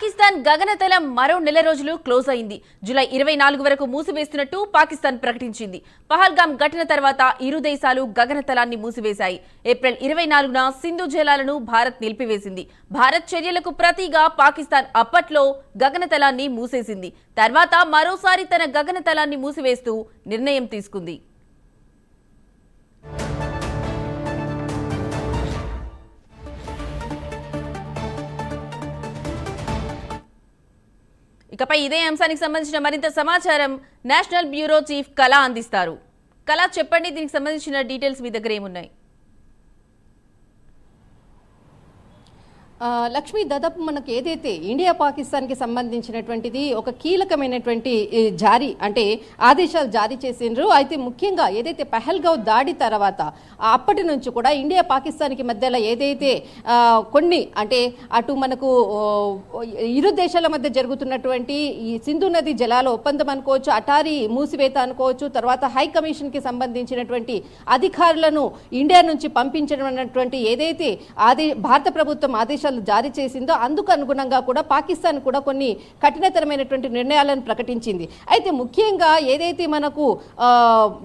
పాకిస్తాన్ గగనతలం మరో నెల రోజులు క్లోజ్ అయింది. జూలై ఇరవై నాలుగు వరకు మూసివేస్తున్నట్టు పాకిస్తాన్ ప్రకటించింది. పహల్గామ్ ఘటన తర్వాత ఇరు దేశాలు గగనతలాన్ని మూసివేశాయి. ఏప్రిల్ ఇరవై నాలుగున సింధు జలాలను భారత్ నిలిపివేసింది. భారత్ చర్యలకు ప్రతిగా పాకిస్తాన్ అప్పట్లో గగనతలాన్ని మూసేసింది. తర్వాత మరోసారి తన గగనతలాన్ని మూసివేస్తూ నిర్ణయం తీసుకుంది. ఇకపై ఇదే అంశానికి సంబంధించిన మరింత సమాచారం నేషనల్ బ్యూరో చీఫ్ కళ అందిస్తారు. కళ చెప్పండి దీనికి సంబంధించిన డీటెయిల్స్ మీ దగ్గర ఏమున్నాయి? లక్ష్మి దాదాపు మనకు ఏదైతే ఇండియా పాకిస్తాన్కి సంబంధించినటువంటిది ఒక కీలకమైనటువంటి జారీ అంటే ఆదేశాలు జారీ చేసిండ్రు. అయితే ముఖ్యంగా ఏదైతే పెహల్గావ్ దాడి తర్వాత అప్పటి నుంచి కూడా ఇండియా పాకిస్తాన్కి మధ్యలో ఏదైతే కొన్ని అంటే అటు మనకు ఇరు దేశాల మధ్య జరుగుతున్నటువంటి ఈ సింధు నది జలాల ఒప్పందం అనుకోవచ్చు అటారీ మూసివేత అనుకోవచ్చు తర్వాత హై కమిషన్కి సంబంధించినటువంటి అధికారులను ఇండియా నుంచి పంపించడం అన్నటువంటి ఏదైతే ఆదే భారత ప్రభుత్వం ఆదేశాలు జారీ చేసిందో అందుకు అనుగుణంగా కూడా పాకిస్తాన్ కూడా కొన్ని కఠినతరమైనటువంటి నిర్ణయాలను ప్రకటించింది. అయితే ముఖ్యంగా ఏదైతే మనకు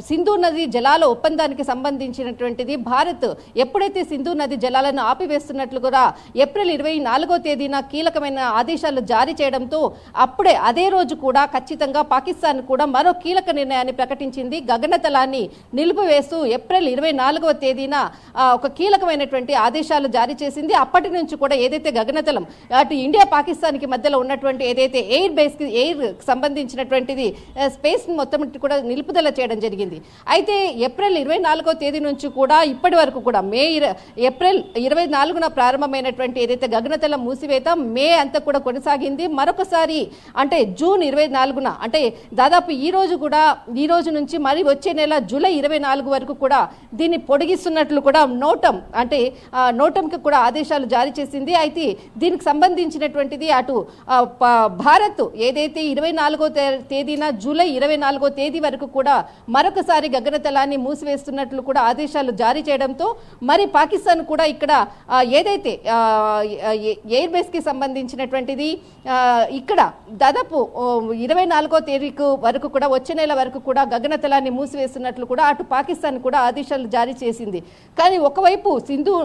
సింధు నది జలాల ఒప్పందానికి సంబంధించినటువంటిది భారత్ ఎప్పుడైతే సింధు నది జలాలను ఆపివేస్తున్నట్లు కూడా ఏప్రిల్ ఇరవై నాలుగో తేదీన కీలకమైన ఆదేశాలు జారీ చేయడంతో అప్పుడే అదే రోజు కూడా ఖచ్చితంగా పాకిస్తాన్ కూడా మరో కీలక నిర్ణయాన్ని ప్రకటించింది. గగనతలాన్ని నిలిపివేస్తూ ఏప్రిల్ ఇరవై నాలుగవ తేదీన ఒక కీలకమైనటువంటి ఆదేశాలు జారీ చేసింది. అప్పటి నుంచి కూడా ఏదైతే గగనతలం అటు ఇండియా పాకిస్తాన్కి మధ్యలో ఉన్నటువంటి ఏదైతే ఎయిర్ బేస్కి ఎయిర్ సంబంధించినటువంటిది స్పేస్ మొత్తం కూడా నిలుపుదల చేయడం జరిగింది. అయితే ఏప్రిల్ ఇరవై నాలుగో తేదీ నుంచి కూడా ఇప్పటి వరకు కూడా మే ఏప్రిల్ ఇరవై నాలుగున ప్రారంభమైనటువంటి ఏదైతే గగనతలం మూసివేత మే అంతా కూడా కొనసాగింది. మరొకసారి అంటే జూన్ ఇరవై నాలుగున అంటే దాదాపు ఈ రోజు కూడా ఈ రోజు నుంచి మరి వచ్చే నెల జూలై ఇరవై నాలుగు వరకు కూడా దీన్ని పొడిగిస్తున్నట్లు కూడా నోటం అంటే నోటంకి కూడా ఆదేశాలు జారీ చేసింది. అయితే దీనికి సంబంధించినటువంటిది అటు ప- భారత్ ఏదైతే ఇరవై నాలుగో తే- తేదీన జూలై ఇరవై నాలుగో తేదీ వరకు కూడా మరొకసారి గగనతలాన్ని మూసివేస్తున్నట్లు కూడా ఆదేశాలు జారీ చేయడంతో మరి పాకిస్తాన్ కూడా ఇక్కడ ఏదైతే ఎయిర్ బేస్కి సంబంధించినటువంటిది ఇక్కడ దాదాపు ఇరవై నాలుగో తేదీకు వరకు కూడా వచ్చే నెల వరకు కూడా గగనతలాన్ని మూసివేస్తున్నట్లు కూడా అటు పాకిస్తాన్ కూడా ఆదేశాలు జారీ చేసింది. కానీ ఒకవైపు సింధు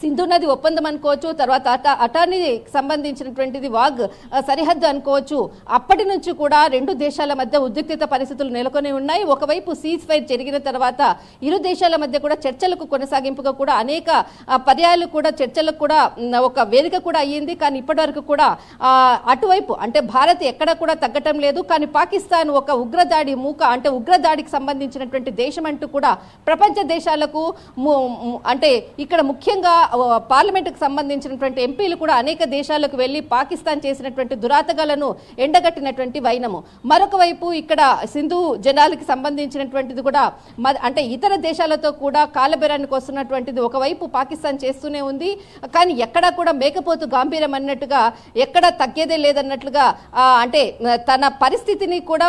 సింధు నది ఒప్పందం అనుకోవచ్చు తర్వాత అట అటార్నీకి సంబంధించినటువంటిది వాగ్ సరిహద్దు అనుకోవచ్చు. అప్పటి నుంచి కూడా రెండు దేశాల మధ్య ఉద్రిక్తత పరిస్థితులు నెలకొని ఉన్నాయి. ఒకవైపు సీజ్ ఫైర్ జరిగిన తర్వాత ఇరు దేశాల మధ్య కూడా చర్చలకు కొనసాగింపుగా కూడా అనేక పర్యాయాలు కూడా చర్చలకు కూడా ఒక వేదిక కూడా అయ్యింది. కానీ ఇప్పటివరకు కూడా అటువైపు అంటే భారత్ ఎక్కడ కూడా తగ్గటం లేదు. కానీ పాకిస్తాన్ ఒక ఉగ్రదాడి మూక అంటే ఉగ్రదాడికి సంబంధించినటువంటి దేశం అంటూ కూడా ప్రపంచ దేశాలకు ము- అంటే ఇక్కడ ముఖ్యంగా పార్లమెంటుకు సంబంధించినటువంటి ఎంపీలు కూడా అనేక దేశాలకు వెళ్ళి పాకిస్తాన్ చేసినటువంటి దురాతగాలను ఎండగట్టినటువంటి వైనము. మరొక వైపు ఇక్కడ సింధు జనాలకి సంబంధించినటువంటిది కూడా అంటే ఇతర దేశాలతో కూడా కాలబెరానికి వస్తున్నటువంటిది ఒకవైపు పాకిస్తాన్ చేస్తూనే ఉంది. కానీ ఎక్కడా కూడా మేకపోతు గాంభీర్యం అన్నట్టుగా ఎక్కడ తగ్గేదే లేదన్నట్లుగా అంటే తన పరిస్థితిని కూడా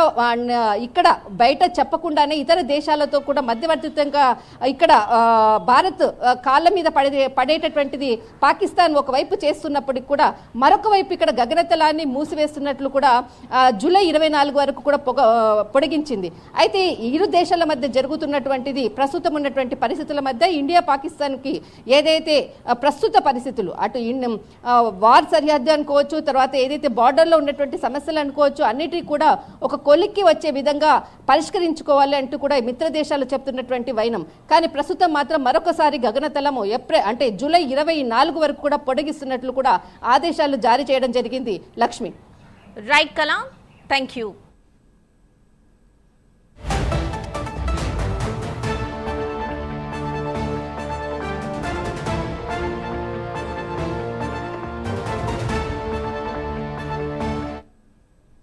ఇక్కడ బయట చెప్పకుండానే ఇతర దేశాలతో కూడా మధ్యవర్తిత్వంగా ఇక్కడ భారత్ కాళ్ళ మీద పడే పడేటటువంటిది పాకిస్తాన్ ఒకవైపు చేస్తున్నప్పటికి కూడా మరొక వైపు ఇక్కడ గగనతలాన్ని మూసివేస్తున్నట్లు కూడా జూలై ఇరవై నాలుగు వరకు కూడా పొగ పొడిగించింది. అయితే ఇరు దేశాల మధ్య జరుగుతున్నటువంటిది ప్రస్తుతం ఉన్నటువంటి పరిస్థితుల మధ్య ఇండియా పాకిస్తాన్కి ఏదైతే ప్రస్తుత పరిస్థితులు అటు ఇన్- వార్ సరిహద్దు అనుకోవచ్చు తర్వాత ఏదైతే బార్డర్లో ఉన్నటువంటి సమస్యలు అనుకోవచ్చు అన్నిటికీ కూడా ఒక కొలిక్కి వచ్చే విధంగా పరిష్కరించుకోవాలి అంటూ కూడా మిత్ర దేశాలు చెప్తున్నటువంటి వైనం. కానీ ప్రస్తుతం మాత్రం మరొకసారి గగనతలము ఏప్రిల్ అంటే జూలై ఇరవై నాలుగు వరకు కూడా పొడిగిస్తున్నట్లు కూడా ఆదేశాలు జారీ చేయడం జరిగింది. లక్ష్మి. రైట్ కలా. Thank you